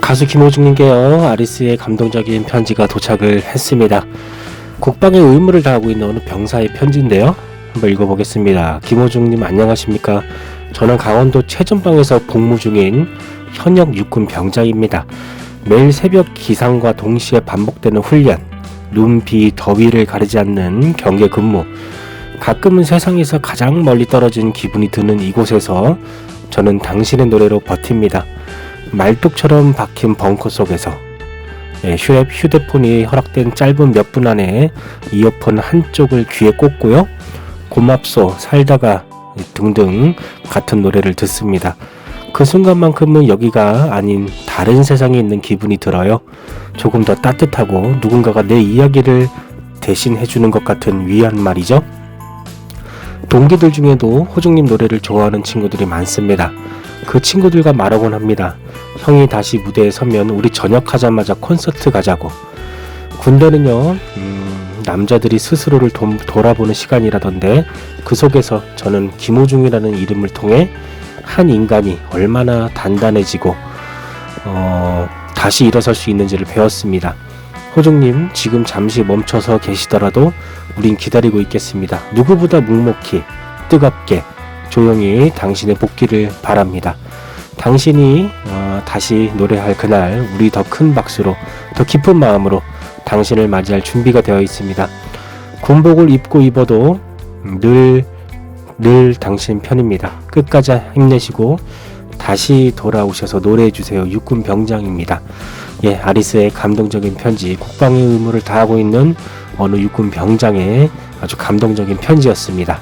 가수 김호중님께요 아리스의 감동적인 편지가 도착을 했습니다. 국방의 의무를 다하고 있는 어느 병사의 편지인데요. 한번 읽어보겠습니다. 김호중님 안녕하십니까? 저는 강원도 최전방에서 복무 중인 현역 육군 병장입니다. 매일 새벽 기상과 동시에 반복되는 훈련, 눈, 비, 더위를 가리지 않는 경계 근무, 가끔은 세상에서 가장 멀리 떨어진 기분이 드는 이곳에서 저는 당신의 노래로 버팁니다. 말뚝처럼 박힌 벙커 속에서 예, 휴대, 휴대폰이 허락된 짧은 몇 분 안에 이어폰 한쪽을 귀에 꽂고요. 고맙소, 살다가 등등 같은 노래를 듣습니다. 그 순간만큼은 여기가 아닌 다른 세상에 있는 기분이 들어요. 조금 더 따뜻하고 누군가가 내 이야기를 대신 해주는 것 같은 위안 말이죠. 동기들 중에도 호중님 노래를 좋아하는 친구들이 많습니다. 그 친구들과 말하곤 합니다. 형이 다시 무대에 서면 우리 전역하자마자 콘서트 가자고. 군대는요, 음, 남자들이 스스로를 도, 돌아보는 시간이라던데 그 속에서 저는 김호중이라는 이름을 통해 한 인간이 얼마나 단단해지고 어, 다시 일어설 수 있는지를 배웠습니다. 호중님 지금 잠시 멈춰서 계시더라도 우린 기다리고 있겠습니다. 누구보다 묵묵히 뜨겁게 조용히 당신의 복귀를 바랍니다. 당신이 어, 다시 노래할 그날 우리 더 큰 박수로 더 깊은 마음으로 당신을 맞이할 준비가 되어 있습니다. 군복을 입고 입어도 늘, 늘 당신 편입니다. 끝까지 힘내시고 다시 돌아오셔서 노래해 주세요. 육군 병장입니다. 예, 아리스의 감동적인 편지, 국방의 의무를 다하고 있는 어느 육군 병장의 아주 감동적인 편지였습니다.